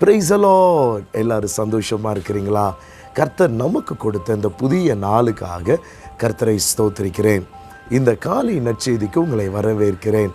பிரைசலோ எல்லாரும் சந்தோஷமாக இருக்கிறீங்களா? கர்த்தர் நமக்கு கொடுத்த இந்த புதிய நாளுக்காக கர்த்தரை ஸ்தோத்திருக்கிறேன். இந்த காலை நற்செய்திக்கு உங்களை வரவேற்கிறேன்.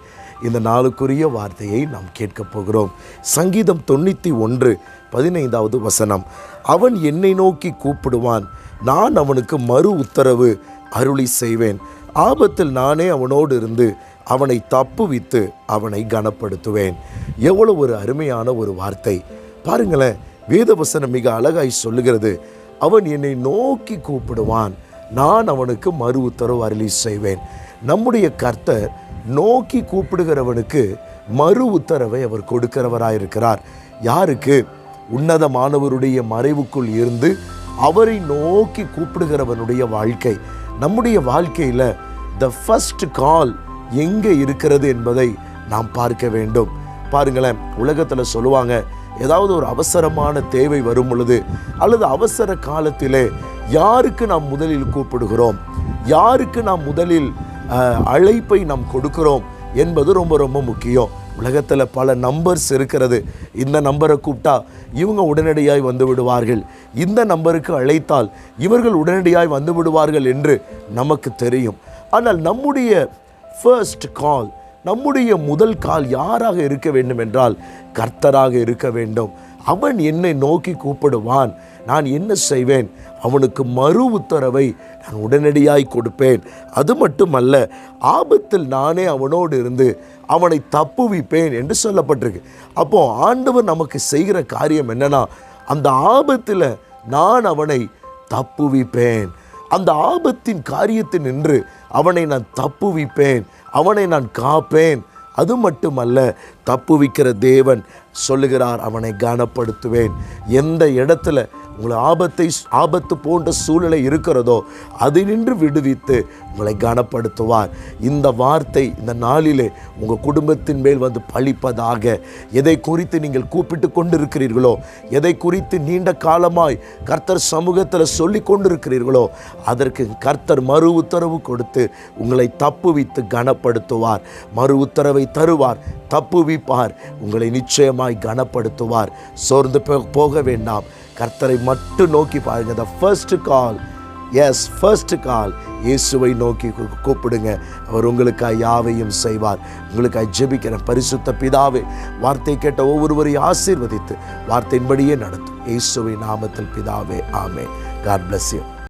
இந்த நாளுக்குரிய வார்த்தையை நாம் கேட்கப் போகிறோம். சங்கீதம் தொண்ணூற்றி ஒன்று பதினைந்தாவது வசனம். அவன் என்னை நோக்கி கூப்பிடுவான். நான் அவனுக்கு மறு உத்தரவு அருளி செய்வேன். ஆபத்தில் நானே அவனோடு இருந்து அவனை தப்புவித்து அவனை கனப்படுத்துவேன். எவ்வளவு ஒரு அருமையான ஒரு வார்த்தை. பாருங்களேன் வேதவசனம் மிக அழகாய் சொல்லுகிறது. அவன் என்னை நோக்கி கூப்பிடுவான். நான் அவனுக்கு மறு உத்தரவு அருளி செய்வேன். நம்முடைய கர்த்தர் நோக்கி கூப்பிடுகிறவனுக்கு மறு உத்தரவை அவர் கொடுக்கிறவராயிருக்கிறார். யாருக்கு? உன்னதமானவருடைய மறைவுக்குள் இருந்து அவரை நோக்கி கூப்பிடுகிறவனுடைய வாழ்க்கை. நம்முடைய வாழ்க்கையில் த ஃபஸ்ட் கால் எங்கே இருக்கிறது என்பதை நாம் பார்க்க வேண்டும். பாருங்களேன் உலகத்தில் சொல்லுவாங்க ஏதாவது ஒரு அவசரமான தேவை வரும் பொழுது அல்லது அவசர காலத்திலே யாருக்கு நாம் முதலில் கூப்பிடுகிறோம்? யாருக்கு நாம் முதலில் அழைப்பை நாம் கொடுக்கிறோம் என்பது ரொம்ப ரொம்ப முக்கியம். உலகத்தில் பல நம்பர்ஸ் இருக்கிறது. இந்த நம்பரை கூப்பிட்டா இவங்க உடனடியாய் வந்து விடுவார்கள். இந்த நம்பருக்கு அழைத்தால் இவர்கள் உடனடியாய் வந்து விடுவார்கள் என்று நமக்கு தெரியும். ஆனால் நம்முடைய ஃபர்ஸ்ட் கால் நம்முடைய முதல் கால் யாராக இருக்க வேண்டும் என்றால் கர்த்தராக இருக்க வேண்டும். அவன் என்னை நோக்கி கூப்பிடுவான். நான் என்ன செய்வேன்? அவனுக்கு மறு உத்தரவை நான் உடனடியாய் கொடுப்பேன். அது மட்டுமல்ல ஆபத்தில் நானே அவனோடு இருந்து அவனை தப்புவிப்பேன் என்று சொல்லப்பட்டிருக்கு. அப்போ ஆண்டவர் நமக்கு செய்கிற காரியம் என்னன்னா அந்த ஆபத்தில் நான் அவனை தப்புவிப்பேன். அந்த ஆபத்தின் காரியத்தில் நின்று அவனை நான் தப்புவிப்பேன் அவனை நான் காப்பேன். அது மட்டுமல்ல தப்புவிக்கிற தேவன் சொல்லுகிறார் அவனை கனப்படுத்துவேன். எந்த இடத்துல உங்களை ஆபத்தை ஆபத்து போன்ற சூழ்நிலை இருக்கிறதோ அதினின்று விடுவித்து உங்களை கனப்படுத்துவார். இந்த வார்த்தை இந்த நாளிலே உங்கள் குடும்பத்தின் மேல் வந்து பழிப்பதாக எதை குறித்து நீங்கள் கூப்பிட்டு கொண்டிருக்கிறீர்களோ எதை குறித்து நீண்ட காலமாய் கர்த்தர் சமூகத்தில் சொல்லி கொண்டிருக்கிறீர்களோ அதற்கு கர்த்தர் மறு உத்தரவு கொடுத்து உங்களை தப்புவித்து கனப்படுத்துவார் மறு உத்தரவை தருவார். தப்புவிப்பார். உங்களை நிச்சயமாய் கனப்படுத்துவார். சோர்ந்து போ- போக வேண்டாம். கர்த்தரை மட்டும் நோக்கி பாருங்க. The first call yes first call இயேசுவை நோக்கி கூப்பிடுங்க. அவர் உங்களுக்காக யாவையும் செய்வார். உங்களுக்காக ஜெபிக்கிற பரிசுத்த பிதாவே வார்த்தை கேட்ட ஒவ்வொருவரையும் ஆசீர்வதித்து வார்த்தையின்படியே நடத்தும். இயேசுவை நாமத்தில் பிதாவே ஆமே காட் பிளஸ் யூ